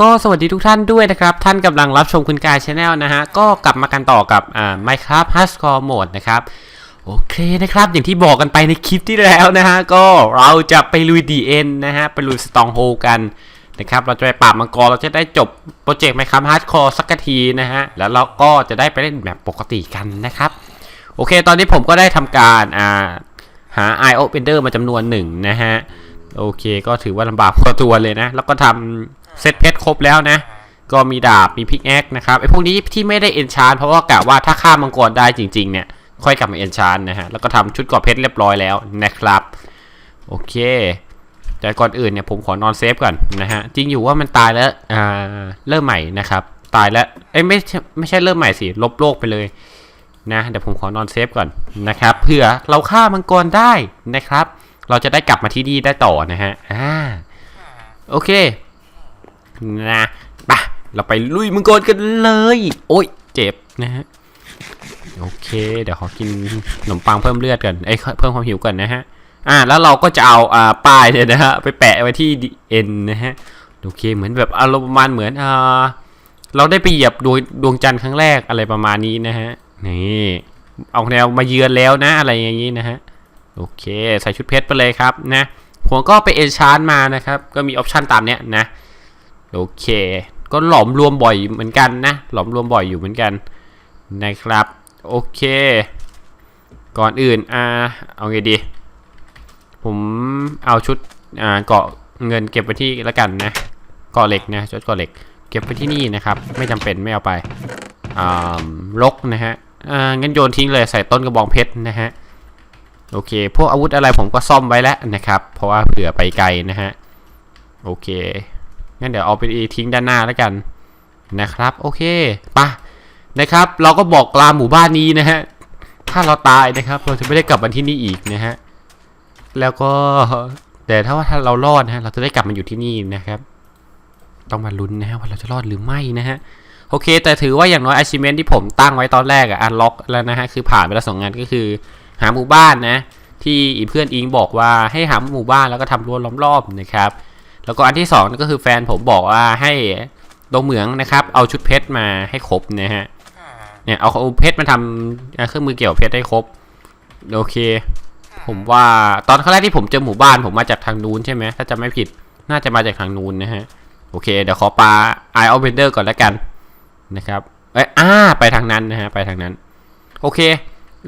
ก็สวัสดีทุกท่านด้วยนะครับ ท่านกำลังรับชมคุณกายชาแนลนะฮะ ก็กลับมากันต่อกับอ่า Minecraft Hardcore Mode นะครับ โอเคนะครับ อย่างที่บอกกันไปในคลิปที่แล้วนะฮะ ก็เราจะไปลุยดีเอ็นนะฮะ ไปลุยสตองโฮกันนะครับ เราจะไปปราบมังกร เราจะได้จบโปรเจกต์ Minecraft Hardcore สักทีนะฮะ แล้วเราก็จะได้ไปเล่นแบบปกติกันนะครับ โอเค ตอนนี้ผมก็ได้ทำการอ่าหา i o p e n d e r มาจำนวนหนึ่งนะฮะ โอเค ก็ถือว่าลำบากพอตัวเลยนะ แล้วก็ทำ เซตเพชรครบแล้วนะ ก็มีดาบมีพิกแอคนะครับไอพวกนี้ที่ไม่ได้เอนชานเพราะว่ากะว่าถ้าฆ่ามังกรได้จริงๆเนี่ยค่อยกลับมาเอนชานนะฮะแล้วก็ทำชุดเกราะเพชรเรียบร้อยแล้วนะครับ โอเค แต่ก่อนอื่นเนี่ยผมขอนอนเซฟก่อนนะฮะจริงอยู่ว่ามันตายแล้วอ่าเริ่มใหม่นะครับตายแล้วเอ้ยไม่ใช่ไม่ใช่เริ่มใหม่สิลบโลกไปเลยนะเดี๋ยวผมขอนอนเซฟก่อนนะครับเผื่อเราฆ่ามังกรได้นะครับ เราจะได้กลับมาที่นี่ได้ต่อนะฮะอ่าโอเค นะไปะเราไปลุยมังกรกันเลย โอ้ยเจ็บนะฮะโอเค เดี๋ยวขอกินขนมปังเพิ่มเลือดก่อนเอ้ยเพิ่มความหิวก่อนนะฮะอ่าแล้วเราก็จะเอาอ่าป้ายเนี่ยนะฮะไปแปะไว้ที่เอ็นนะฮะโอเคเหมือนแบบอารมณ์ประมาณเหมือนอ่าเราได้ไปเหยียบดวงดวงจันทร์ครั้งแรกอะไรประมาณนี้นะฮะนี่เอาแนวมาเยือนแล้วนะอะไรอย่างนี้นะฮะโอเค ใส่ชุดเพชรไปเลยครับนะผมก็ไปเอนชานมานะครับ ก็มีออปชันตามเนี้ยนะ โอเค ก็หลอมรวมบ่อยเหมือนกันนะ หลอมรวมบ่อยอยู่เหมือนกันนะครับ โอเค ก่อนอื่นอ่าเอาไงดี ผมเอาชุดอ่าเกาะเงินเก็บไว้ที่ล้วกันนะเกาะเหล็กนะชุดเกาะเหล็ก เก็บไว้ที่นี่นะครับ ไม่จำเป็นไม่เอาไปอ่าลกนะฮะอ่างั้นโยนทิ้งเลยใส่ต้นกระบองเพชรนะฮะโอเค พวกอาวุธอะไรผมก็ซ่อมไว้แล้วนะครับ เพราะว่าเผื่อไปไกลนะฮะ โอเค งั้นเดี๋ยวเอาไปทิ้งด้านหน้าแล้วกันนะครับ โอเคปะนะครับ เราก็บอกลาหมู่บ้านนี้นะฮะ ถ้าเราตายนะครับ เราจะไม่ได้กลับมาที่นี่อีกนะฮะ แล้วก็แต่ถ้าว่าถ้าเรารอดนะฮะ เราจะได้กลับมาอยู่ที่นี่นะครับ ต้องมาลุ้นนะฮะว่าเราจะรอดหรือไม่นะฮะ โอเค แต่ถือว่าอย่างน้อย achievement ที่ผมตั้งไว้ตอนแรกอะอันล็อกแล้วนะฮะ คือผ่านไปแล้วสองงานก็คือ หาหมู่บ้านนะ ที่อีเพื่อนอิงบอกว่าให้หาหมู่บ้านแล้วก็ทำรั้วล้อมรอบนะครับ แล้วก็อันที่สองก็คือแฟนผมบอกว่าให้ลงเหมืองนะครับ เอาชุดเพชรมาให้ครบนะฮะเนี่ยเอาเพชรมาทำอ่าเครื่องมือเกี่ยวเพชรให้ครบโอเค ผมว่าตอนครั้งแรกที่ผมเจอหมู่บ้านผมมาจากทางนู้นใช่ไหมถ้าจะไม่ผิดน่าจะมาจากทางนู้นนะฮะโอเค เดี๋ยวขอปลาไอออฟเบนเดอร์ก่อนแล้วกันนะครับเอ้ยอ่าไปทางนั้นนะฮะไปทางนั้น โอเค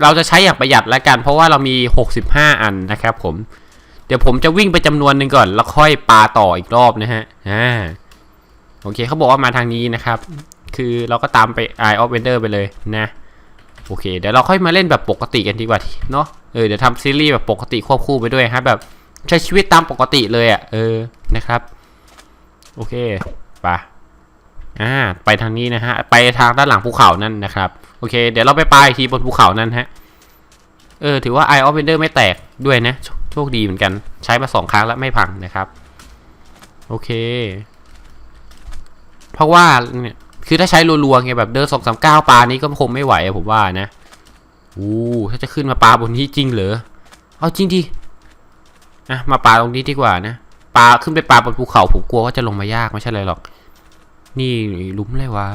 เราจะใช้อย่างประหยัดแล้วกัน เพราะว่าเรามี 65 อันนะครับผม เดี๋ยวผมจะวิ่งไปจำนวนหนึ่งก่อน แล้วค่อยปาต่ออีกรอบนะฮะ อ่า โอเคเขาบอกว่ามาทางนี้นะครับ คือเราก็ตามไป Eye of Wonder ไปเลยนะ โอเค เดี๋ยวเราค่อยมาเล่นแบบปกติกันดีกว่าเนาะ เออ เดี๋ยวทำซีรีส์แบบปกติควบคู่ไปด้วยฮะ แบบใช้ชีวิตตามปกติเลยอะ่ะ เออ นะครับ โอเค ไปอ่า ไปทางนี้นะฮะ ไปทางด้านหลังภูเขานั่นนะครับ โอเค เดี๋ยวเราไปปลายทีบนภูเขานั่นฮะ เออ ถือว่า Eye of Wonder ไม่แตกด้วยนะ โชคดีเหมือนกันใช้มาสองครั้งแล้วไม่พังนะครับ โอเค เพราะว่าเนี่ยคือถ้าใช้รัวๆไงแบบเดินสองสามเก้าปลานี้ก็คงไม่ไหวผมว่านะอู้ถ้าจะขึ้นมาปลาบนนี้จริงเหรอเอาจริงดิอะมาปลาตรงนี้ดีกว่านะปลาขึ้นไปปลาบนภูเขาผมกลัวว่าจะลงมายากไม่ใช่เลยหรอก นี่ลุ้มเลยวะ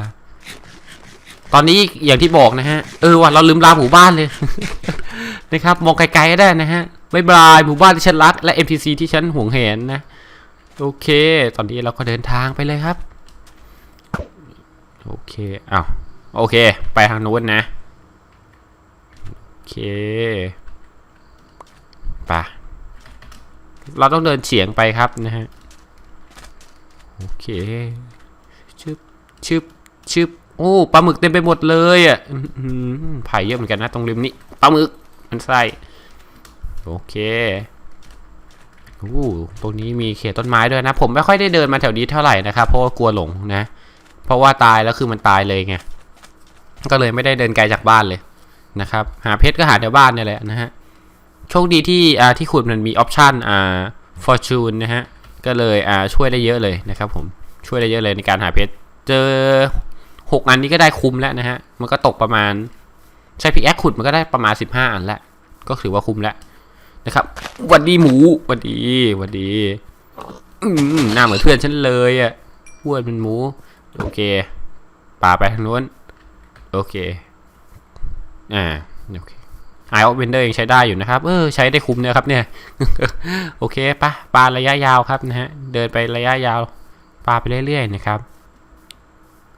ตอนนี้อย่างที่บอกนะฮะ เออว่ะเราลืมลาหมู่บ้านเลย นะครับ มองไกลๆก็ได้นะฮะ บายบายหมู่บ้านที่ฉันรักและ NPC ที่ฉันห่วงแหนนะ โอเค ตอนนี้เราก็เดินทางไปเลยครับ โอเคอ้าวโอเค ไปทางนู้นนะ โอเคไปเราต้องเดินเฉียงไปครับนะฮะ โอเค ชึบ ชึบ ชึบ โอ้ ปลาหมึกเต็มไปหมดเลยอะไผ่เยอะเหมือนกันนะตรงริมนี้ ปลาหมึก มันไส้ โอเคโอ้ตรงนี้มีเขตต้นไม้ด้วยนะ ผมไม่ค่อยได้เดินมาแถวนี้เท่าไหร่นะครับ เพราะว่ากลัวหลงนะ เพราะว่าตายแล้วคือมันตายเลยไง ก็เลยไม่ได้เดินไกลจากบ้านเลยนะครับ หาเพชรก็หาแถวบ้านเนี่ยแหละนะฮะ โชคดีที่อ่าที่ขุดมันมีออปชันอ่า fortune นะฮะ ก็เลยอ่าช่วยได้เยอะเลยนะครับ ผม ช่วยได้เยอะเลยในการหาเพชร เจอหกอันนี้ก็ได้คุ้มแล้วนะฮะ มันก็ตกประมาณใช้พิกแอคขุดมันก็ได้ประมาณสิบห้าอันแล้ว ก็ถือว่าคุ้มแล้ว นะครับหวันดีหมูหวันดีหวันดีอืมหน้าเหมือนเพื่อนฉันเลยอะอ้วนเป็นหมู โอเคป่าไปทางนู้นโอเคอ่าโอเคไอออฟเวนเดอร์ยังใช้ได้อยู่นะครับ เออใช้ได้คุ้มเนะครับเนี่ย โอเคปะปลาระยะยาวครับนะฮะ เดินไประยะยาว ปลาไปเรื่อยๆนะครับ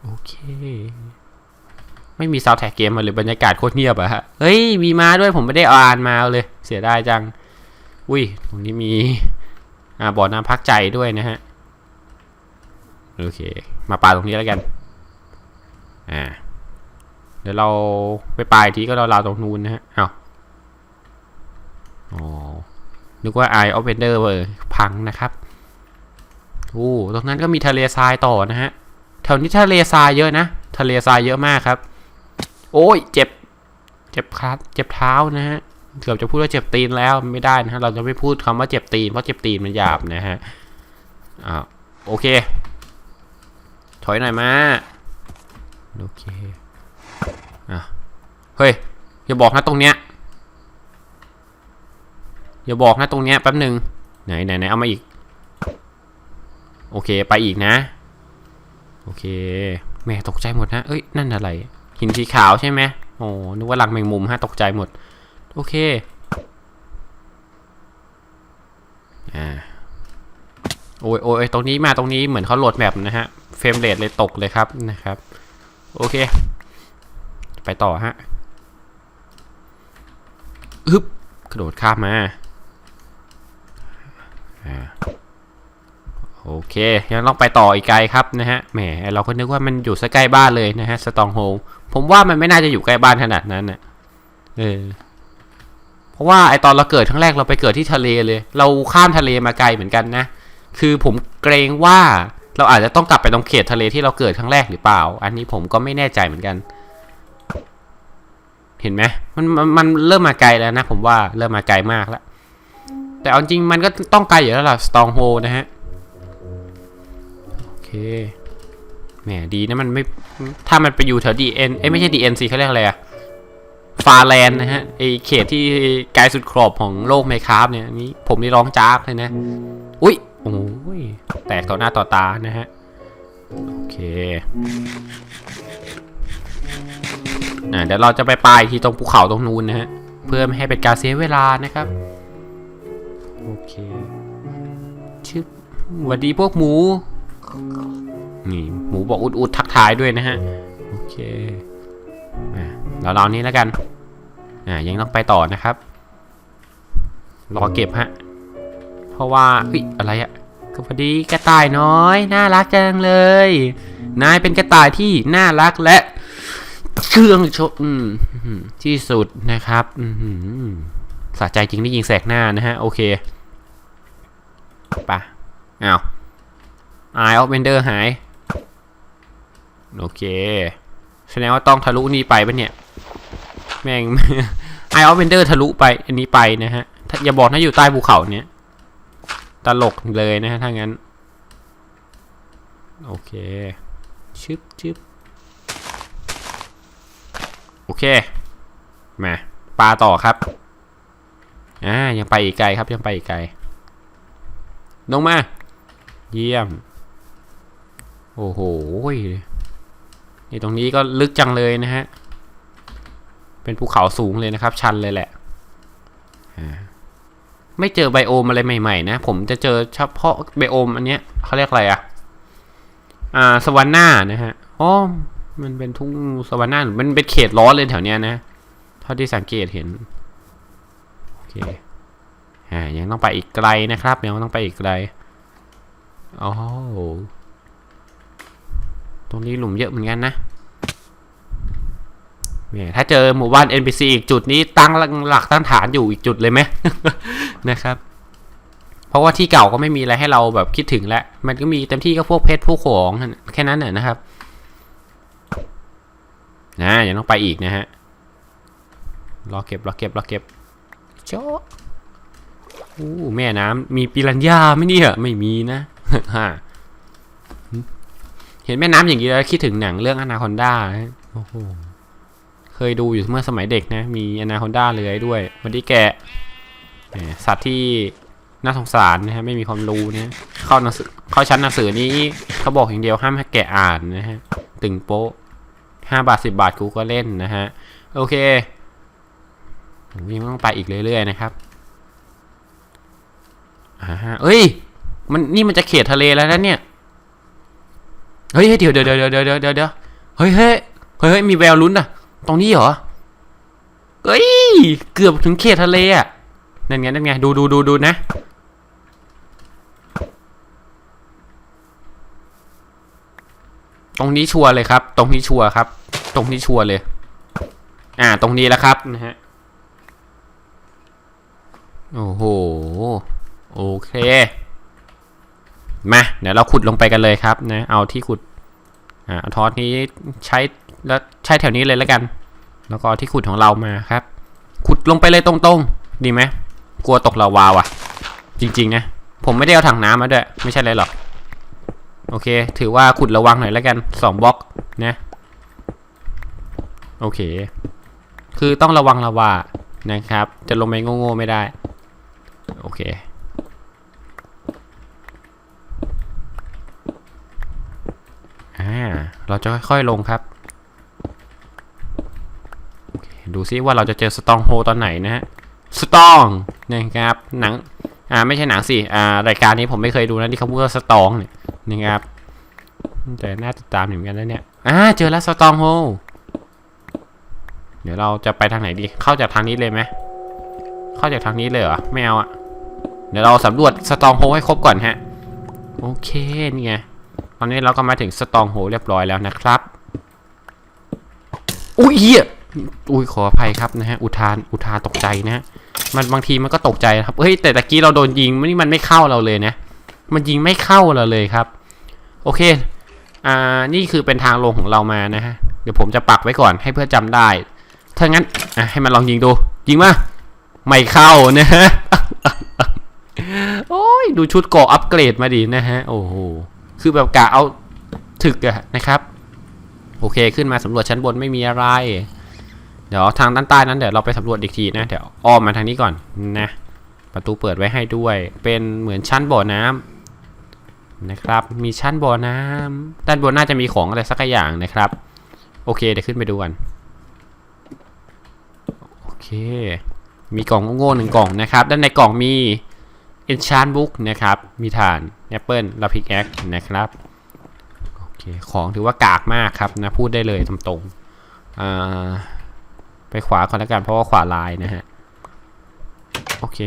โอเค ไม่มีซาวด์แท็กเกมมาหรือบรรยากาศโคตรเงียบอะฮะ เฮ้ย มีมาด้วยผมไม่ได้อ่านมาเลย เสียดายจัง อุ้ยตรงนี้มี อ่าบ่อน้ำพักใจด้วยนะฮะ โอเค มาปลาตรงนี้แล้วกัน อ่า เดี๋ยวเราไปปลาอีกทีก็เราเราวตรงนู้นนะฮะ เอาอ๋อ นึกว่า Eye of Wonder เวอร์พังนะครับโอ้ตรงนั้นก็มีทะเลทรายต่อนะฮะ แถวนี้ทะเลทรายเยอะนะ ทะเลทรายเยอะมากครับ โอ้ย เจ็บ เจ็บครับ เจ็บเท้านะฮะ เกือบจะพูดว่าเจ็บตีนแล้วไม่ได้นะฮะ เราจะไม่พูดคำว่าเจ็บตีนเพราะเจ็บตีนมันหยาบนะฮะ อ่าโอเค ถอยหน่อยมา โอเค อะ เฮ้ย อย่าบอกนะตรงเนี้ย อย่าบอกนะตรงเนี้ยแป๊บหนึ่งไหนไหนไหนเอามาอีก โอเค ไปอีกนะ โอเค แม่ตกใจหมดนะ เอ้ย นั่นอะไร หินสีขาวใช่ไหมโอ้นึกว่ารังแมงมุมฮะตกใจหมด โอเค อ่า โอ้ยโอ้ยตรงนี้มาตรงนี้เหมือนเขาโหลดแมปนะฮะ เฟรมเรทเลยตกเลยครับนะครับ โอเค ไปต่อฮะฮึบกระโดดข้ามมา อ่าโอเคยังต้องไปต่ออีกไกลครับนะฮะ แหม เราก็นึกว่ามันอยู่ใกล้บ้านเลยนะฮะ สตองโฮ ผมว่ามันไม่น่าจะอยู่ใกล้บ้านขนาดนั้นน่ะเออเพราะว่าไอตอนเราเกิดครั้งแรกเราไปเกิดที่ทะเลเลย เราข้ามทะเลมาไกลเหมือนกันนะคือผมเกรงว่าเราอาจจะต้องกลับไปตรงเขตทะเลที่เราเกิดครั้งแรกหรือเปล่า อันนี้ผมก็ไม่แน่ใจเหมือนกัน เห็นไหมมันมันมันเริ่มมาไกลแล้วนะ ผมว่าเริ่มมาไกลมากแล้วแต่เอาจริงมันก็ต้องไกลอยู่แล้วล่ะสตองโฮนะฮะโอเค แหมดีนะมันไม่ ถ้ามันไปอยู่แถวดีเอ็นเอ้ไม่ใช่ดีเอ็นซีเขาเรียกอะไรอะฟาแลนนะฮะไอเขตที่ไกลสุดขอบของโลกไมคราฟเนี่ยนี่ผมนี่ร้องจ้ากเลยนะ อุ้ยโอ้ยแตกต่อหน้าต่อตานะฮะ โอเคอ่าเดี๋ยวเราจะไปปลายที่ตรงภูเขาตรงนู้นนะฮะ เพื่อไม่ให้เป็นการเสียเวลานะครับ โอเคชึบหวัสดีพวกหมู นี่หมูบอกอุดๆทักทายด้วยนะฮะ โอเคอ่าเราเรานี้แล้วกัน อ่า ยังต้องไปต่อนะครับ รอเก็บฮะ เพราะว่าเฮ้ยอะไรอะก็พอดีกระต่ายน้อย น่ารักจังเลย นายเป็นกระต่ายที่น่ารักและเครื่องชดอืมที่สุดนะครับสะใจจริงได้ยิงแสกหน้านะฮะ โอเคไปะอ้าวไอออฟเบนเดอร์หาย โอเค แสดงว่าต้องทะลุนี่ไปปะเนี่ย แม่งไอออฟเบนเดอร์ทะลุไป อันนี้ไปนะฮะ อย่าบอกนะอยู่ใต้ภูเขาเนี่ย ตลกเลยนะฮะถ้างั้น โอเค ชึบชึบโอเค มาปลาต่อครับ อ่า ยังไปอีกไกลครับ ยังไปอีกไกล ลงมา เยี่ยม โอ้โห นี่ตรงนี้ก็ลึกจังเลยนะฮะ เป็นภูเขาสูงเลยนะครับ ชันเลยแหละ ไม่เจอไบโอมอะไรใหม่ๆนะ ผมจะเจอเฉพาะไบโอมอันเนี้ยเขาเรียกอะไรอะอ่า สวรรค์หน้านะฮะอ๋อมันเป็นทุ่งสวรรค์หน้ามันเป็นเขตร้อนเลยแถวเนี้ยนะเท่าที่สังเกตเห็น โอเคอ่ายังต้องไปอีกไกลนะครับ ยังต้องไปอีกไกล อ๋อ ตรงนี้หลุมเยอะเหมือนกันนะเนี่ยถ้าเจอหมู่บ้าน NPC อีกจุดนี้ตั้งหลักตั้งฐานอยู่อีกจุดเลยไหมนะครับ เพราะว่าที่เก่าก็ไม่มีอะไรให้เราแบบคิดถึงแล้ว มันก็มีเต็มที่ก็พวกเพชรพวกของแค่นั้นน่ะนะครับนะยังต้องไปอีกนะฮะรอเก็บรอเก็บรอเก็บโจ๊ะอู้แม่น้ำมีปิรันย่าไหมเนี่ย ไม่มีนะฮะ เห็นแม่น้ำอย่างนี้แล้วคิดถึงหนังเรื่องอนาคอนด้าโอ้โหเคยดูอยู่เมื่อสมัยเด็กนะ มีอนาคอนด้าเลื้อยด้วยวันที่แกะสัตว์ที่น่าสงสารนะฮะไม่มีความรู้เนี่ยเข้าหนังสือเข้าชั้นหนังสือนี้เขาบอกอย่างเดียวห้ามให้แกะอ่านนะฮะตึงโป๊ะห้าบาทสิบาทกูก็เล่นนะฮะ โอเคยังต้องไปอีกเรื่อยๆนะครับอ่าฮะเอ้ย มันนี่มันจะเขตทะเลแล้วนะเนี่ย เฮ้ยเดี๋ยวเดี๋ยวเดี๋ยวเดี๋ยวเดี๋ยวเดี๋ยวเฮ้ยเฮ้ยเฮ้ยมีแววลุ้นอะตรงนี้เหรอเฮ้ยเกือบถึงเขตทะเลอะนั่นไงนั่นไงดูดูดูดูนะตรงนี้ชัวร์เลยครับ ตรงนี้ชัวร์ครับ ตรงนี้ชัวร์เลย อ่า ตรงนี้แล้วครับนะฮะโอ้โห โอเค มาเดี๋ยวเราขุดลงไปกันเลยครับนะเอาที่ขุดอ่าทอสนี้ใช้แล้วใช้แถวนี้เลยแล้วกัน แล้วก็ที่ขุดของเรามาครับ ขุดลงไปเลยตรงๆ ดีไหมกลัวตกลาวาว่ะ จริงๆนะผมไม่ได้เอาถังน้ำมาด้วย ไม่ใช่เลยหรอกโอเค ถือว่าขุดระวังหน่อยแล้วกันสองบล็อกนะโอเค คือต้องระวังลาวานะครับ จะลงไปโง่ๆไม่ได้ โอเค อ่า เราจะค่อยๆลงครับ ดูซิว่าเราจะเจอสตองโฮตอนไหนนะฮะ สตองนะครับ หนัง อ่า ไม่ใช่หนังสิ อ่า รายการนี้ผมไม่เคยดูนะที่เขาพูดว่าสตองเนี่ยนะครับ แต่น่าติดตามเหมือนกันนะเนี่ย อ่า เจอแล้วสตองโฮ เดี๋ยวเราจะไปทางไหนดี เข้าจากทางนี้เลยไหม เข้าจากทางนี้เลยเหรอ ไม่เอาอะเดี๋ยวเราสำรวจสตองโฮให้ครบก่อนฮะ โอเค นี่ไง ตอนนี้เราก็มาถึงสตองโฮเรียบร้อยแล้วนะครับ อุ้ยเหี้ยอุ้ยขออภัยครับนะฮะ อุทาน อุทานตกใจนะฮะ มันบางทีมันก็ตกใจนะครับ เฮ้ย แต่ตะกี้เราโดนยิงนี่มันไม่เข้าเราเลยนะ มันยิงไม่เข้าเราเลยครับ โอเค อ่า นี่คือเป็นทางลงของเรามานะฮะ เดี๋ยวผมจะปักไว้ก่อนให้เพื่อจำได้ ถ้างั้น อะให้มันลองยิงดู ยิงมา ไม่เข้านะฮะ โอ้ย ดูชุดเกราะอัปเกรดมาดีนะฮะ โอ้โห คือแบบกะเอาถึกอะนะครับ โอเคขึ้นมาสำรวจชั้นบนไม่มีอะไร เดี๋ยวทางด้านใต้นั้นเดี๋ยวเราไปสำรวจอีกทีนะเดี๋ยวอ้อมมาทางนี้ก่อนนะประตูเปิดไว้ให้ด้วย เป็นเหมือนชั้นบ่อน้ำนะครับ มีชั้นบ่อน้ำด้านบนน่าจะมีของอะไรสักอย่างนะครับ โอเคเดี๋ยวขึ้นไปดูกันโอเค มีกล่องโง่ๆหนึ่งกล่องนะครับ ด้านในกล่องมี enchant book นะครับ มีฐาน แอปเปิลเราพิกแอคนะครับโอเคของถือว่ากากมากครับนะพูดได้เลยตรงๆไปขวาก่อนแล้วกันเพราะว่าขวาลายนะฮะโอเค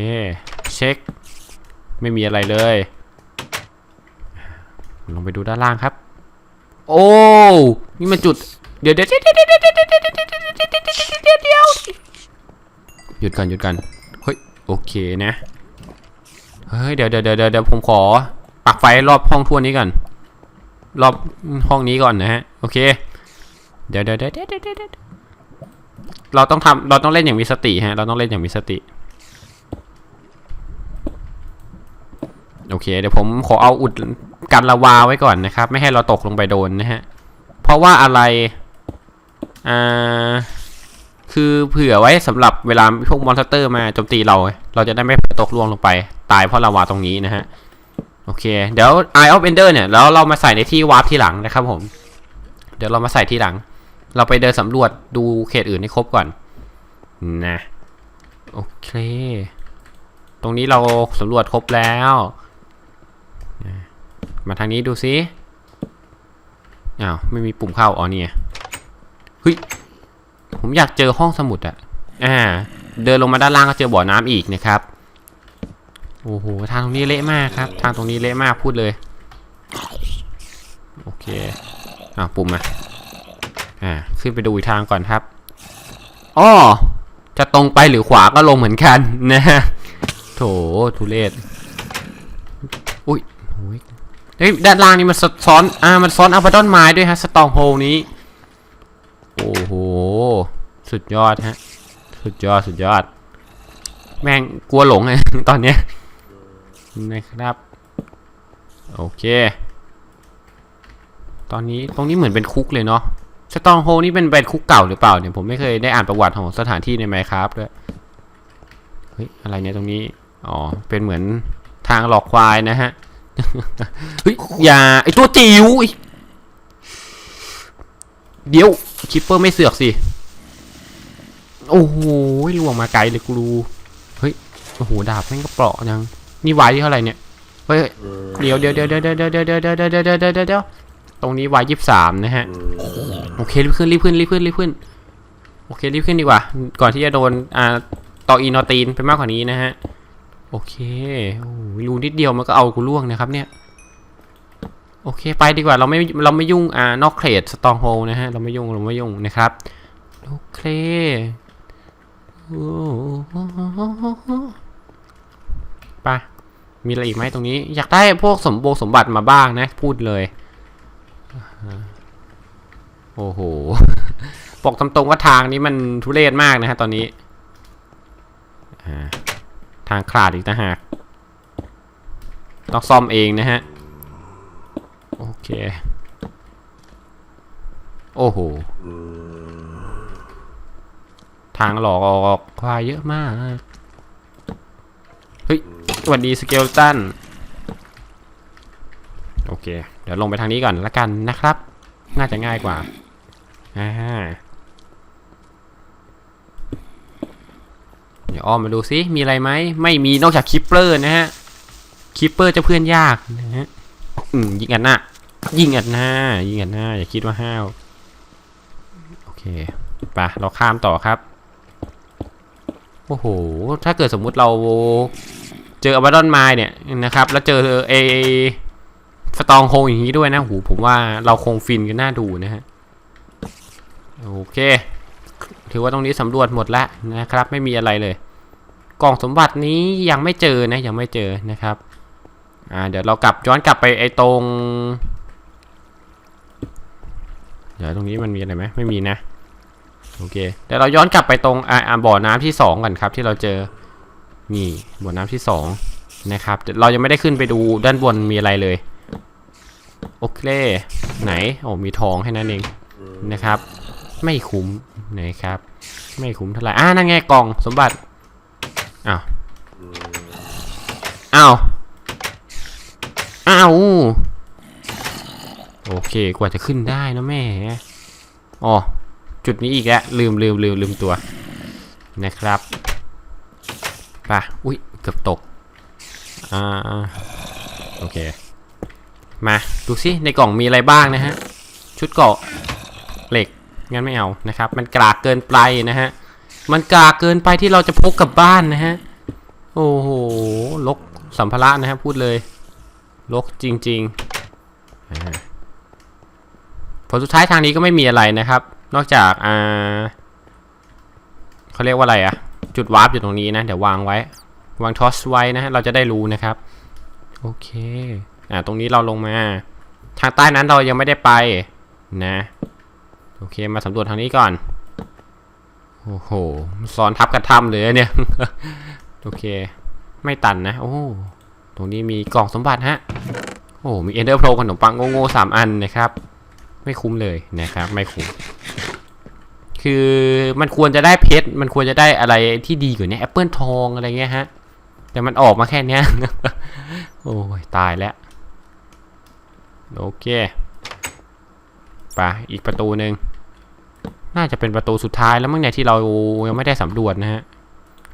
เช็คไม่มีอะไรเลย ลงไปดูด้านล่างครับ โอ้นี่มันจุดเดี๋ยวเดี๋ยวเดี๋ยวเดี๋ยวเดี๋ยวเดี๋ยวเดี๋ยวหยุดก่อนหยุดก่อนเฮ้ยโอเคนะเฮ้ยเดี๋ยวเดี๋ยวเดี๋ยวเดี๋ยวผมขอ ปักไฟรอบห้องทั่วนี้ก่อน รอบห้องนี้ก่อนนะฮะ โอเคเดี๋ยวเดี๋ยวเดี๋ยวเดี๋ยวเดี๋ยวเราต้องทำเราต้องเล่นอย่างมีสติฮะ เราต้องเล่นอย่างมีสติ โอเค เดี๋ยวผมขอเอาอุดกันละวาไว้ก่อนนะครับ ไม่ให้เราตกลงไปโดนนะฮะ เพราะว่าอะไร อ่า คือเผื่อไว้สำหรับเวลาพวกมอนสเตอร์มาโจมตีเรา เราจะได้ไม่ตกล่วงลงไป ตายเพราะลาวาตรงนี้นะฮะ โอเค เดี๋ยว Eye of Ender เนี่ย แล้วเรามาใส่ในที่วาร์ปทีหลังนะครับผม เดี๋ยวเรามาใส่ทีหลัง เราไปเดินสำรวจดูเขตอื่นให้ครบก่อน นะ โอเค ตรงนี้เราสำรวจครบแล้ว มาทางนี้ดูซิ อ้าว ไม่มีปุ่มเข้า อ๋อเนี่ยเฮ้ย ผมอยากเจอห้องสมุดอะอ่า เดินลงมาด้านล่างก็เจอบ่อน้ำอีกนะครับ โอ้โหทางตรงนี้เละมากครับ ทางตรงนี้เละมากพูดเลย โอเคอ่าปุ่มมาอ่าขึ้นไปดูอีกทางก่อนครับอ้อจะตรงไปหรือขวาก็ลงเหมือนกันนะฮะโถทุเรศอุ้ยโอ้ยเฮ้ยด้านล่างนี่มันซ้อนอ่ามันซ้อนอัลบาดอนไม้ด้วยฮะสตองโฮนี้โอ้โหสุดยอดฮะ สุดยอดสุดยอด แม่งกลัวหลงไงตอนเนี้ย นะครับ โอเค ตอนนี้ตรงนี้เหมือนเป็นคุกเลยเนาะสตองโฮนี่เป็นเป็นคุกเก่าหรือเปล่าเนี่ยผมไม่เคยได้อ่านประวัติของสถานที่ในไมครับด้วยเฮ้ยอะไรเนี่ยตรงนี้อ๋อเป็นเหมือนทางหลอกควายนะฮะเฮ้ยอย่าไอตัวจิ๋วเดี๋ยวคิปเปอร์ไม่เสือกสิโอ้โหล่วงมาไกลเลยกูรู้เฮ้ยโอ้โหดาบแม่งก็เปราะยัง นี่ไว้ที่เท่าไหร่เนี่ยเฮ้ยเดี๋ยวเดี๋ยวเดี๋ยวเดี๋ยวเดี๋ยวเดี๋ยวเดี๋ยวเดี๋ยวเดี๋ยวเดี๋ยวเดี๋ยวเดี๋ยวตรงนี้ไว้ยี่สิบสามนะฮะโอเครีบขึ้นรีบขึ้นรีบขึ้นรีบขึ้นโอเครีบขึ้นดีกว่า ก่อนที่จะโดนอ่าต่ออีนอตีนไปมากกว่านี้นะฮะโอเคโอ้รูนิดเดียวมันก็เอากูล่วงนะครับเนี่ยโอเคไปดีกว่าเราไม่เราไม่ยุ่งอ่านอกเขตสตองโฮนะฮะเราไม่ยุ่งเราไม่ยุ่งนะครับโอเคโอ้ ไปมีอะไรอีกไหมตรงนี้ อยากได้พวกสมบูรณ์สมบัติมาบ้างนะ พูดเลยโอ้โหบอกตามตรงว่าทางนี้มันทุเรศมากนะฮะตอนนี้ทางขาดอีกนะฮะต้องซ่อมเองนะฮะ โอเค โอ้โห ทางหลอกออกควายเยอะมาก สวัสดีสเกลตันโอเค เดี๋ยวลงไปทางนี้ก่อนละกันนะครับ น่าจะง่ายกว่าอ่าเดี๋ยวอ้อมมาดูซิมีอะไรไหมไม่มีนอกจากคิปเปอร์นะฮะคิปเปอร์จะเพื่อนยากนะฮะอืมยิงอันหน้ายิงอันหน้ายิงอันหน้าอย่าคิดว่าห้าวโอเคไปเราข้ามต่อครับโอ้โห ถ้าเกิดสมมุติเรา เจออบาดอนไมล์เนี่ยนะครับ แล้วเจอเอสตองโฮอย่างนี้ด้วยนะหูผมว่าเราคงฟินกันน่าดูนะฮะโอเค ถือว่าตรงนี้สำรวจหมดแล้วนะครับ ไม่มีอะไรเลย กล่องสมบัตินี้ยังไม่เจอนะยังไม่เจอนะครับอ่าเดี๋ยวเรากลับย้อนกลับไปไอ้ตรง เดี๋ยวตรงนี้มันมีอะไรไหมไม่มีนะโอเคเดี๋ยวเราย้อนกลับไปตรงอ่าอ่าบ่อน้ำที่สองก่อนครับ ที่เราเจอ นี่บ่อน้ำที่สองนะครับเรายังไม่ได้ขึ้นไปดูด้านบนมีอะไรเลย โอเค ไหนโอ้มีทองให้นั่นเองนะครับ ไม่คุ้มนะครับ ไม่คุ้มเท่าไหร่อ่านั่นไงกล่องสมบัติอ้าวอ้าวอ้าวโอเคกว่าจะขึ้นได้นะแม่อ๋อจุดนี้อีกแล้วลืมลืมลืมลืมตัวนะครับ ปะอุ้ยเกือบตก อ่า โอเค มา ดูสิ ในกล่องมีอะไรบ้างนะฮะ ชุดเกาะเหล็ก งั้นไม่เอานะครับ มันกรากเกินไปนะฮะ มันกรากเกินไปที่เราจะพกกลับบ้านนะฮะ โอ้โห ลกสัมภาระนะฮะ พูดเลย ลกจริงๆผลสุดท้ายทางนี้ก็ไม่มีอะไรนะครับ นอกจาก อ่าเขาเรียกว่าอะไรอะ จุดวาร์ปอยู่ตรงนี้นะ เดี๋ยววางไว้ วางทอสไว้นะฮะเราจะได้รู้นะครับ โอเคอ่าตรงนี้เราลงมา ทางใต้นั้นเรายังไม่ได้ไปนะ โอเคมาสำรวจทางนี้ก่อนโอ้โหซ้อนทับกับถ้ำเลยเนี่ยโอเค ไม่ตันนะ โอ้ตรงนี้มีกล่องสมบัติฮะโอ้มีเอนเดอร์โพรขนมปังโง่ๆสามอันนะครับ ไม่คุ้มเลยนะครับ ไม่คุ้ม คือมันควรจะได้เพชร มันควรจะได้อะไรที่ดีกว่านี้แอปเปิลทองอะไรเงี้ยฮะ แต่มันออกมาแค่เนี้ย โอ้ยตายแล้ว โอเคไปอีกประตูหนึ่งน่าจะเป็นประตูสุดท้ายแล้วมั้งเนี่ยที่เรายังไม่ได้สำรวจนะฮะ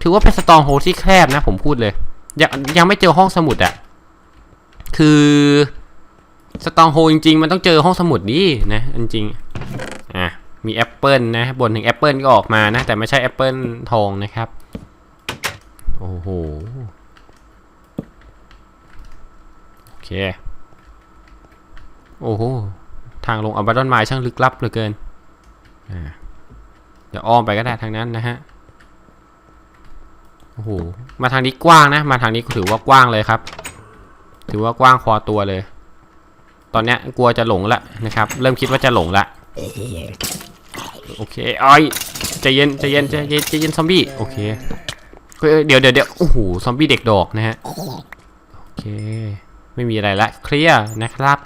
ถือว่าเป็นสตองโฮที่แคบนะผมพูดเลย ยังยังไม่เจอห้องสมุดอะคือสตองโฮจริงๆ มันต้องเจอห้องสมุดดีนะจริงๆอะ มีแอปเปิลนะบนถึงแอปเปิลก็ออกมานะ แต่ไม่ใช่แอปเปิลทองนะครับ โอ้โห โอเค โอ้โห ทางลงอัลบาดอนไมล์ช่างลึกลับเหลือเกินอ่าเดี๋ยวอ้อมไปก็ได้ทางนั้นนะฮะ โอ้โห มาทางนี้กว้างนะ มาทางนี้ถือว่ากว้างเลยครับ ถือว่ากว้างพอตัวเลย ตอนนี้กลัวจะหลงละนะครับ เริ่มคิดว่าจะหลงละ โอเคอ้อยใจเย็นใจเย็นใจเย็นใจเย็นซอมบี้โอเคเฮ้ยเดี๋ยวเดี๋ยวเดี๋ยวโอ้โหซอมบี้เด็กดอกนะฮะโอเค ไม่มีอะไรละเคลียร์นะครับ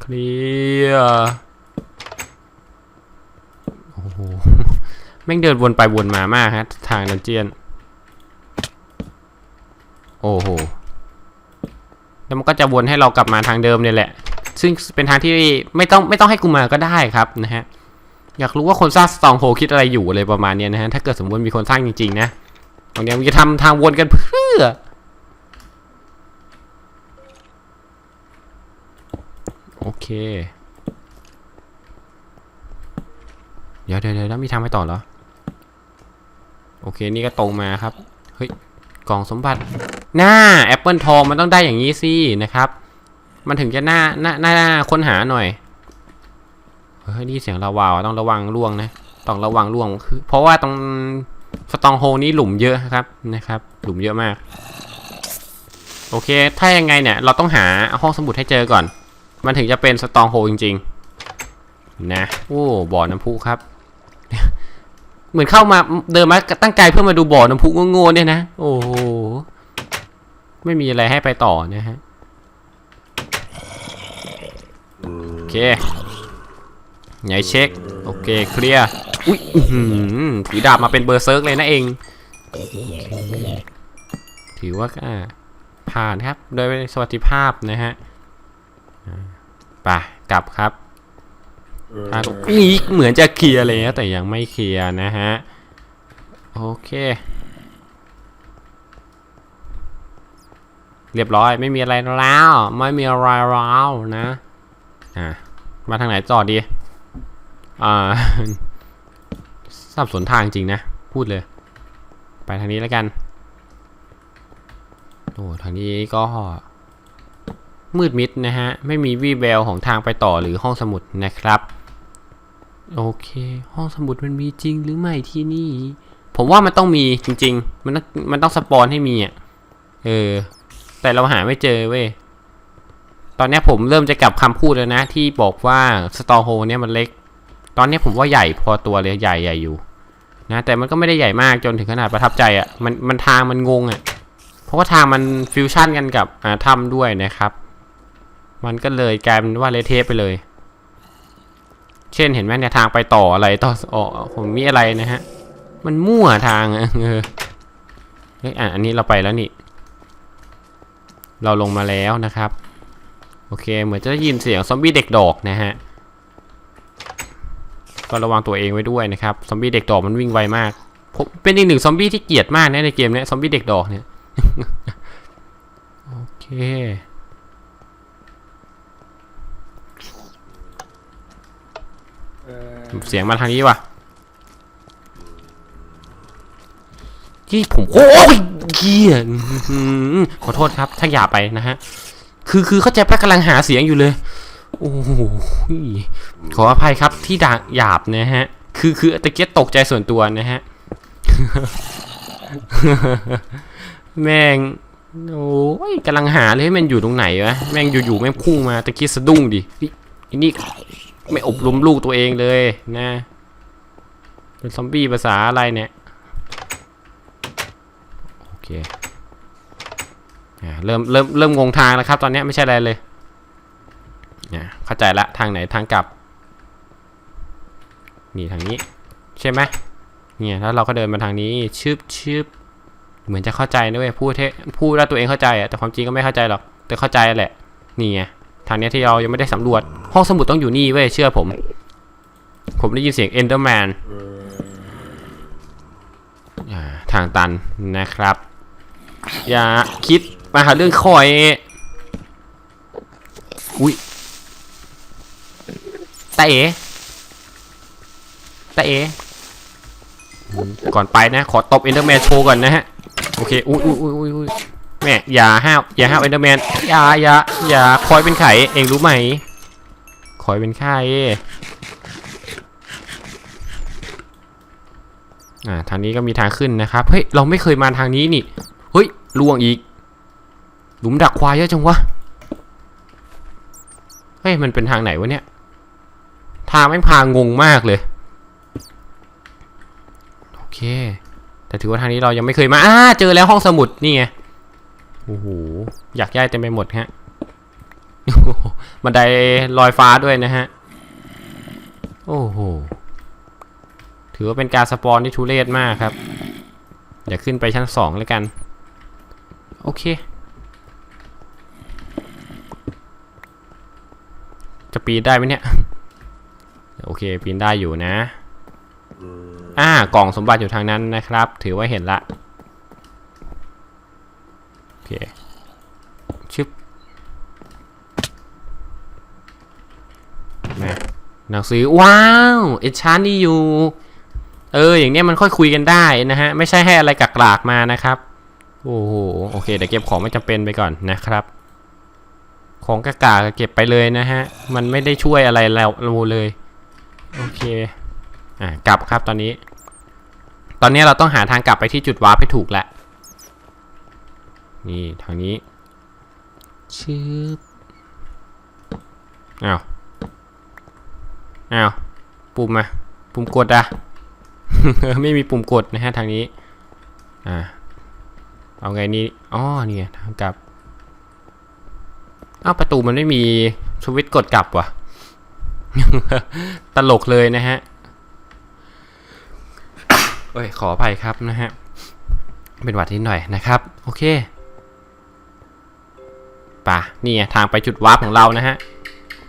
เคลียร์โอ้โหแม่งเดินวนไปวนมามากฮะทางดันเจียนโอ้โหแล้วมันก็จะวนให้เรากลับมาทางเดิมเนี่ยแหละ ซึ่งเป็นทางที่ไม่ต้องไม่ต้องให้กูมาก็ได้ครับนะฮะ อยากรู้ว่าคนสร้างสตองโฮคิดอะไรอยู่อะไรประมาณนี้นะฮะ ถ้าเกิดสมมติมีคนสร้างจริงๆนะตรงนี้มันจะทำทางวนกันเพื่อ โอเค เดี๋ยวเดี๋ยวแล้วมีทางไปต่อเหรอ โอเค นี่ก็ตรงมาครับ เฮ้ย กล่องสมบัติ หน้าแอปเปิลทองมันต้องได้อย่างนี้สินะครับ มันถึงจะหน่าหน่าหน่าค้นหาหน่อย เฮ้ยนี่เสียงระวาวต้องระวังล่วงนะ ต้องระวังล่วงคือ เพราะว่าตรงสตองโฮนี้หลุมเยอะครับนะครับ หลุมเยอะมาก โอเค ถ้ายังไงเนี่ยเราต้องหาห้องสมุดให้เจอก่อน มันถึงจะเป็นสตองโฮจริง ๆ นะ โอ้บ่อน้ำพุครับ เหมือนเข้ามาเดินมาตั้งใจเพื่อมาดูบ่อน้ำพุโง่ๆเนี่ยนะ โอ้โหไม่มีอะไรให้ไปต่อนะฮะโอเค ไหนเช็ค โอเคเคลียร์อุ้ยถือดาบมาเป็นเบอร์เซิร์กเลยนะเอง ถือว่าผ่านครับ โดยสวัสดิภาพนะฮะไปกลับครับทางนี้เหมือนจะเคลียร์แล้วแต่ยังไม่เคลียร์นะฮะ โอเค เรียบร้อยไม่มีอะไรแล้ว ไม่มีอะไรแล้วนะ อ่ามาทางไหนต่อดี อ่าสับสนทางจริงนะ พูดเลย ไปทางนี้แล้วกัน โอ้ทางนี้ก็ มืดมิดนะฮะ ไม่มีวี่แววของทางไปต่อหรือห้องสมุดนะครับ โอเค ห้องสมุดมันมีจริงหรือไม่ที่นี่ ผมว่ามันต้องมีจริง ๆ มันต้องมันต้องสปอนให้มีอะ เออ แต่เราหาไม่เจอเว้ยตอนนี้ผมเริ่มจะกลับคำพูดแล้วนะ ที่บอกว่าสตอโฮเนี่ยมันเล็ก ตอนนี้ผมว่าใหญ่พอตัวเลยใหญ่ใหญ่อยู่ นะแต่มันก็ไม่ได้ใหญ่มากจนถึงขนาดประทับใจอะ่ะมันมันทางมันงงอะ่ะเพราะว่าทางมันฟิวชั่นกันกับอ่าถ้ำด้วยนะครับ มันก็เลยกลายเป็นว่าเละเทะไปเลย เช่นเห็นไหมเนี่ยทางไปต่ออะไรต่ออ๋อผมมีอะไรนะฮะ มันมั่วทางอะเออเฮ้ยอะอันนี้เราไปแล้วนี่ เราลงมาแล้วนะครับ โอเค เหมือนจะได้ยินเสียงซอมบี้เด็กดอกนะฮะ ก็ระวังตัวเองไว้ด้วยนะครับซอมบี้เด็กดอกมันวิ่งไวมากผมเป็นอีกหนึ่งซอมบี้ที่เกลียดมากนะในเกมเนี้ยซอมบี้เด็กดอกเนี่ยโอเคเสียงมาทางนี้ว่ะที่ผมโอ้ยเกียอื้อหือขอโทษครับถ้าหยาบไปนะฮะ คือคือเข้าใจว่ากำลังหาเสียงอยู่เลย โอ้โหขออภัยครับที่ด่าหยาบนะฮะ คือคือตะเกียบตกใจส่วนตัวนะฮะ แม่ง โอ้ยกำลังหาเลยให้มันอยู่ตรงไหนวะ แม่งอยู่ๆแม่งพุ่งมาตะเกียบสะดุ้งดิอ้นี่ไม่อบรมลูกตัวเองเลยนะ เป็นซอมบี้ภาษาอะไรเนี่ย โอเคเริ่มเริ่มเริ่มงงทางแล้วครับ ตอนนี้ไม่ใช่อะไรเลย เนี่ยเข้าใจละทางไหนทางกลับ นี่ทางนี้ ใช่ไหมเนี่ยแล้วเราก็เดินมาทางนี้ชึบชึบเหมือนจะเข้าใจนะเว้ยพูดเทพูดแล้วตัวเองเข้าใจอะแต่ความจริงก็ไม่เข้าใจหรอกแต่เข้าใจแหละนี่ไงทางนี้ที่เรายังไม่ได้สำรวจ ห้องสมุดต้องอยู่นี่เว้ยเชื่อผม ผมได้ยินเสียง Enderman อ่าทางตันนะครับ อย่าคิดมาหาเรื่องคอย อุ้ย ตาเอ๋ตาเอ๋อืมก่อนไปนะ ขอตบ Enderman โชว์ก่อนนะฮะ โอเคอุ้ยอุ้ยอุ้ยอุ้ยอุ้ยแม่อย่าห้าวอย่าห้าว Enderman อย่าอย่าอย่าคอยเป็นไข่เองรู้ไหมคอยเป็นไข่อ่าทางนี้ก็มีทางขึ้นนะครับ เฮ้ย เราไม่เคยมาทางนี้นี่ เฮ้ยล่วงอีก หลุมดักควายเยอะจังวะ เฮ้ย มันเป็นทางไหนวะเนี่ยทางแม่งพางงมากเลย โอเค แต่ถือว่าทางนี้เรายังไม่เคยมาอ่าเจอแล้วห้องสมุดนี่ไงโอ้โหอยากย้ายเต็มไปหมดฮะบันไดลอยฟ้าด้วยนะฮะ โอ้โห ถือว่าเป็นการสปอนที่ทุเรศมากครับ เดี๋ยวขึ้นไปชั้นสองแล้วกัน โอเค จะปีนได้ไหมเนี่ย โอเคปีนได้อยู่นะอ่ากล่องสมบัติอยู่ทางนั้นนะครับ ถือว่าเห็นละโอเคชึบนะหนังสือว้าวเอชานนี่อยู่ เออ อย่างเนี้ยมันค่อยคุยกันได้นะฮะ ไม่ใช่ให้อะไรกักหลากมานะครับ โอ้โหโอเคเดี๋ยวเก็บของไม่จำเป็นไปก่อนนะครับ ของกากาเก็บไปเลยนะฮะ มันไม่ได้ช่วยอะไรเราเราเลย โอเค อะกลับครับตอนนี้ ตอนนี้เราต้องหาทางกลับไปที่จุดวาร์ปให้ถูกแหละ นี่ทางนี้ชืบอ้าว อ้าว ปุ่มมา ปุ่มกดอะไม่มีปุ่มกดนะฮะทางนี้ อ่า เอาไงนี่อ๋อนี่ไงทางกลับ อ้าวประตูมันไม่มีสวิตช์กดกลับว่ะ ตลกเลยนะฮะเอ้ยขออภัยครับนะฮะ เป็นหวัดนิดหน่อยนะครับ โอเคป่ะนี่ไงทางไปจุดวาร์ปของเรานะฮะ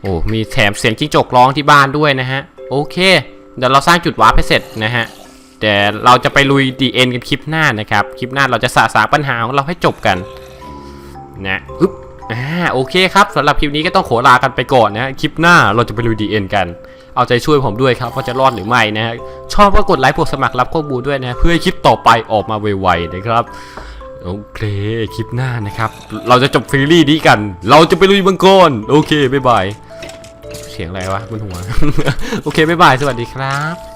โอ้ มีแถมเสียงจิ้งจกร้องที่บ้านด้วยนะฮะ โอเค เดี๋ยวเราสร้างจุดวาร์ปให้เสร็จนะฮะแต่เราจะไปลุยดีเอ็นกันคลิปหน้านะครับ คลิปหน้าเราจะสะสางปัญหาของเราให้จบกัน นะอึ๊บ อ่าโอเคครับสำหรับคลิปนี้ก็ต้องขอลากันไปก่อนนะคลิปหน้าเราจะไปลุยดีเอ็นกัน เอาใจช่วยผมด้วยครับว่าจะรอดหรือไม่นะฮะชอบก็กดไลค์กดสมัครรับข้อมูลด้วยนะเพื่อให้คลิปต่อไปออกมาไวๆนะครับโอเคคลิปหน้านะครับ เราจะจบซีรีส์นี้กัน เราจะไปลุยมังกรโอเคบ๊ายบายเสียงอะไรวะบนหัว โอเคบ๊ายบายสวัสดีครับ